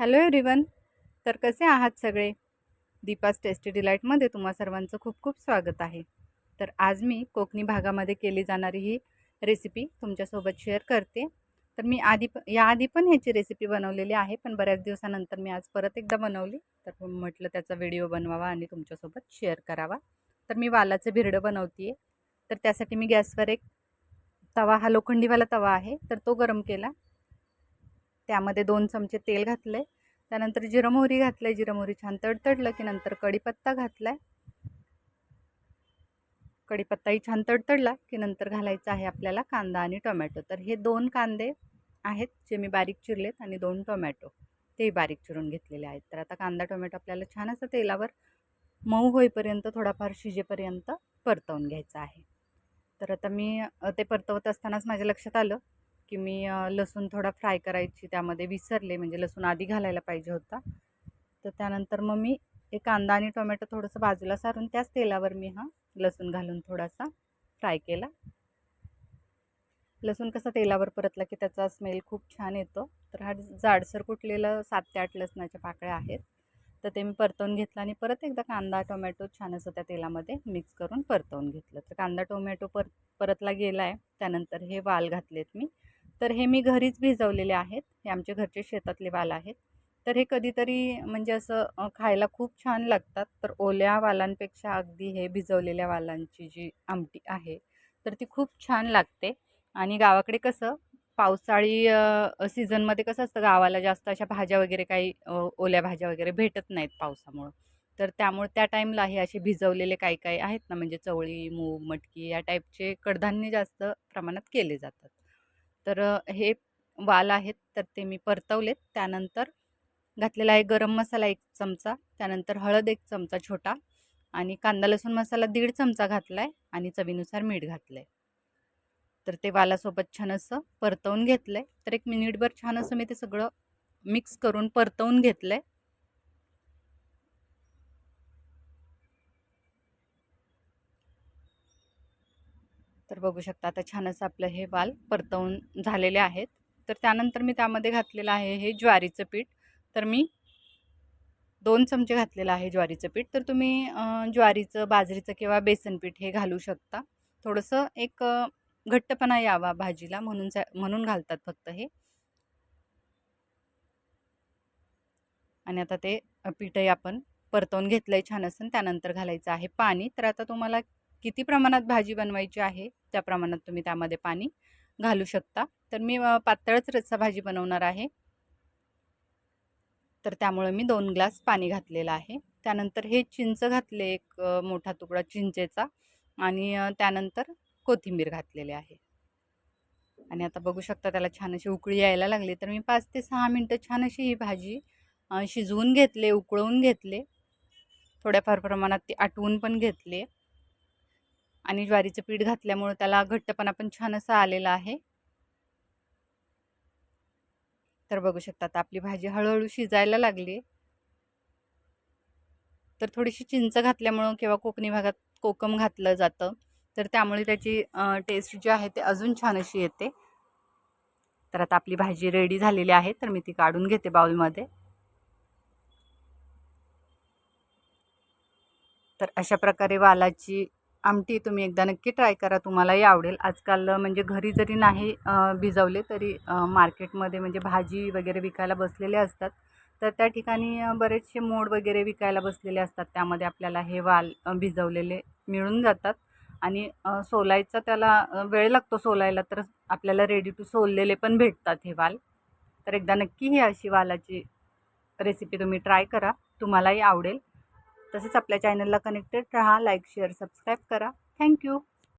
Hello everyone तर कसे आहात सगळे? दीपास टेस्टी डिलाईटमध्ये तुम्हा सर्वांचं खूप खूप स्वागत आहे. तर आज मी कोकणी भागामध्ये केली जाणारी ही रेसिपी तुमच्यासोबत शेअर करते. तर मी आधी प याआधी पण ह्याची रेसिपी बनवलेली आहे पण बऱ्याच दिवसानंतर मी आज परत एकदा बनवली. तर म्हटलं त्याचा व्हिडिओ बनवावा आणि तुमच्यासोबत शेअर करावा. तर मी वालाचं भिरडं बनवते आहे तर त्यासाठी मी गॅसवर एक तवा हा लोखंडीवाला तवा आहे तर तो गरम केला. त्यामध्ये दोन चमचे तेल घातले त्यानंतर जिरं मोहरी घातलं जिरं मोहरी छान तडतडलं की नंतर कढीपत्ता घातला आहे कढीपत्ताही छान तडतडला की नंतर घालायचा आहे आपल्याला कांदा आणि टोमॅटो. तर हे दोन कांदे आहेत जे मी बारीक चिरलेत आणि दोन टोमॅटो. तेही बारीक चिरून घेतलेले आहेत. तर आता कांदा टोमॅटो आपल्याला छान असं तेलावर मऊ होईपर्यंत थोडाफार शिजेपर्यंत परतवून घ्यायचा आहे. तर आता मी ते परतवत असतानाच माझ्या लक्षात आलं की मी लसूण थोडा फ्राय करायची त्यामध्ये विसरले म्हणजे लसूण आधी घालायला पाहिजे होता. तर त्यानंतर मग मी एक कांदा आणि टोमॅटो थोडंसं बाजूला सारून त्याच तेलावर मी हा लसूण घालून थोडासा फ्राय केला. लसूण कसा तेलावर परतला की त्याचा स्मेल खूप छान येतो. तर हा जाडसर कुटलेलं सात ते आठ लसणाच्या पाकळ्या आहेत. तर ते मी परतवून घेतलं आणि परत एकदा कांदा टोमॅटो छान असं त्या तेलामध्ये मिक्स करून परतवून घेतलं. तर कांदा टोमॅटो पर परतला गेला आहे त्यानंतर हे वाल घातलेत मी. तर हे मी घरीच भिजवलेले आहेत. हे आमच्या घरचे शेतातले वाल आहेत. तर हे कधीतरी म्हणजे असं खायला खूप छान लागतात. तर ओल्या वालांपेक्षा अगदी हे भिजवलेल्या वालांची जी आमटी आहे तर ती खूप छान लागते. आणि गावाकडे कसं पावसाळी सीझनमध्ये कसं असतं गावाला जास्त अशा भाज्या वगैरे काही ओल्या भाज्या वगैरे भेटत नाहीत पावसामुळं. तर त्यामुळे त्या टाईमला हे असे भिजवलेले काही काही आहेत ना म्हणजे चवळी मूग मटकी या टाईपचे कडधान्य जास्त प्रमाणात केले जातात. तर हे वाल आहेत तर ते मी परतवलेत. त्यानंतर घातलेला आहे गरम मसाला एक चमचा त्यानंतर हळद एक चमचा छोटा आणि कांदा लसूण मसाला दीड चमचा घातला आहे आणि चवीनुसार मीठ घातलं आहे तर ते वालासोबत छान असं परतवून घेतलं आहे तर एक मिनिटभर छान असं मी ते सगळं मिक्स करून परतवून घेतलं आहे तर बघू शकता आता छान असं आपलं हे वाल परतवून झालेले आहेत. तर त्यानंतर मी त्यामध्ये घातलेलं आहे हे ज्वारीचं पीठ. तर मी दोन चमचे घातलेलं आहे ज्वारीचं पीठ. तर तुम्ही ज्वारीचं बाजरीचं किंवा बेसन पीठ हे घालू शकता. थोडंसं एक घट्टपणा यावा भाजीला म्हणून म्हणून घालतात फक्त हे. आणि आता ते पीठही आपण परतवून घेतलं आहे छान असं त्यानंतर घालायचं आहे पाणी. तर आता तुम्हाला किती प्रमाणात भाजी बनवायची आहे त्या प्रमाणात तुम्ही त्यामध्ये पाणी घालू शकता. तर मी पातळच रस्सा भाजी बनवणार आहे. तर त्यामुळे मी दोन ग्लास पाणी घातलेलं आहे. त्यानंतर हे चिंच घातले एक मोठा तुकडा चिंचेचा आणि त्यानंतर कोथिंबीर घातलेले आहे. आणि आता बघू शकता त्याला छान अशी उकळी यायला लागली. तर मी पाच ते सहा मिनटं छान अशी ही भाजी शिजवून घेतले उकळवून घेतले. थोड्याफार प्रमाणात ती आटवून पण घेतले. आणि ज्वारीचं पीठ घातल्यामुळं त्याला घट्टपणा पण छान असा आलेला आहे. तर बघू शकता आता आपली भाजी हळूहळू शिजायला लागली. तर थोडीशी चिंच घातल्यामुळं किंवा कोकणी भागात कोकम घातलं जातं. तर त्यामुळे त्याची टेस्ट जी आहे ते अजून छान अशी येते. तर आता आपली भाजी रेडी झालेली आहे तर मी ती काढून घेते बाउलमध्ये. तर अशा प्रकारे वालाची आमटी तुम्ही एकदा नक्की ट्राय करा तुम्हालाही आवडेल. आजकाल म्हणजे घरी जरी नाही भिजवले तरी मार्केटमध्ये म्हणजे भाजी वगैरे विकायला बसलेले असतात. तर त्या ठिकाणी बरेचसे मोड वगैरे विकायला बसलेले असतात. त्यामध्ये आपल्याला हे वाल भिजवलेले मिळून जातात. आणि सोलायचा त्याला वेळ लागतो सोलायला तर आपल्याला रेडी टू सोललेले पण भेटतात हे वाल. तर एकदा नक्की ही अशी वालाची रेसिपी तुम्ही ट्राय करा. तुम्हालाही आवडेल. तसेच आपल्या चॅनलला कनेक्टेड राहा लाईक शेअर सबस्क्राईब करा. Thank you